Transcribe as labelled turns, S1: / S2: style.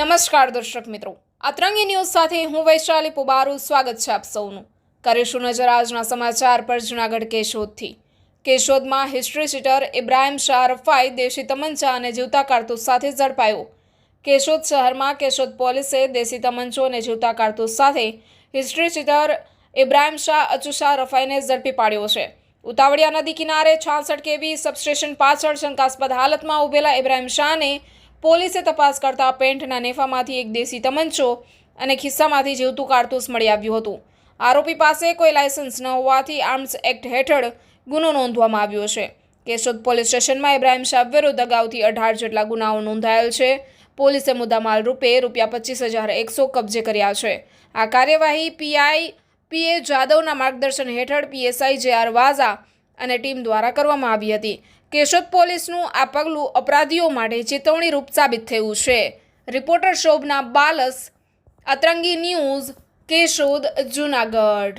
S1: નમસ્કાર દર્શક મિત્રો. અતરંગી ન્યૂઝ સાથે હું વૈશાલી પુબારુ. સ્વાગત છે આપ સૌનું. કરીશું નજર આજના સમાચાર પર જૂનાગઢ કેશોદથી. કેશોદમાં હિસ્ટ્રી સીટર ઇબ્રાહિમ શાહ રફાઈ દેશી તમંચા અને જીવતા કારતૂસ સાથે ઝડપાયો. કેશોદ શહેરમાં કેશોદ પોલીસે દેશી તમંચો અને જીવતા કારતૂસ સાથે હિસ્ટ્રી સીટર ઇબ્રાહિમ શાહ અચુશાહ રફાઈને ઝડપી પાડ્યો છે. ઉતાવળિયા નદી કિનારે છાસઠ કેવી સબસ્ટેશન પાછળ શંકાસ્પદ હાલતમાં ઉભેલા ઇબ્રાહિમ શાહને પોલીસે તપાસ કરતા પેન્ટના નેફામાંથી એક દેશી તમંચો અને ખિસ્સામાંથી જીવતું કારતૂસ મળી આવ્યું હતું. આરોપી પાસે કોઈ લાયસન્સ ન હોવાથી આર્મ્સ એક્ટ હેઠળ ગુનો નોંધવામાં આવ્યો છે. કેશોદ પોલીસ સ્ટેશનમાં ઇબ્રાહિમ શાહ વિરુદ્ધ અગાઉથી અઢાર જેટલા ગુનાઓ નોંધાયેલ છે. પોલીસે મુદ્દામાલ રૂપે રૂપિયા પચીસ હજાર એકસો કબજે કર્યા છે. આ કાર્યવાહી પીઆઈ પીએ જાદવના માર્ગદર્શન હેઠળ પીએસઆઈ જે આર વાઝા અને ટીમ દ્વારા કરવામાં આવી હતી. કેશોદ પોલીસનું આ પગલું અપરાધીઓ માટે ચેતવણીરૂપ સાબિત થયું છે. Reporter Shobhana Balas, Atrangi news, Keshod, Junagadh.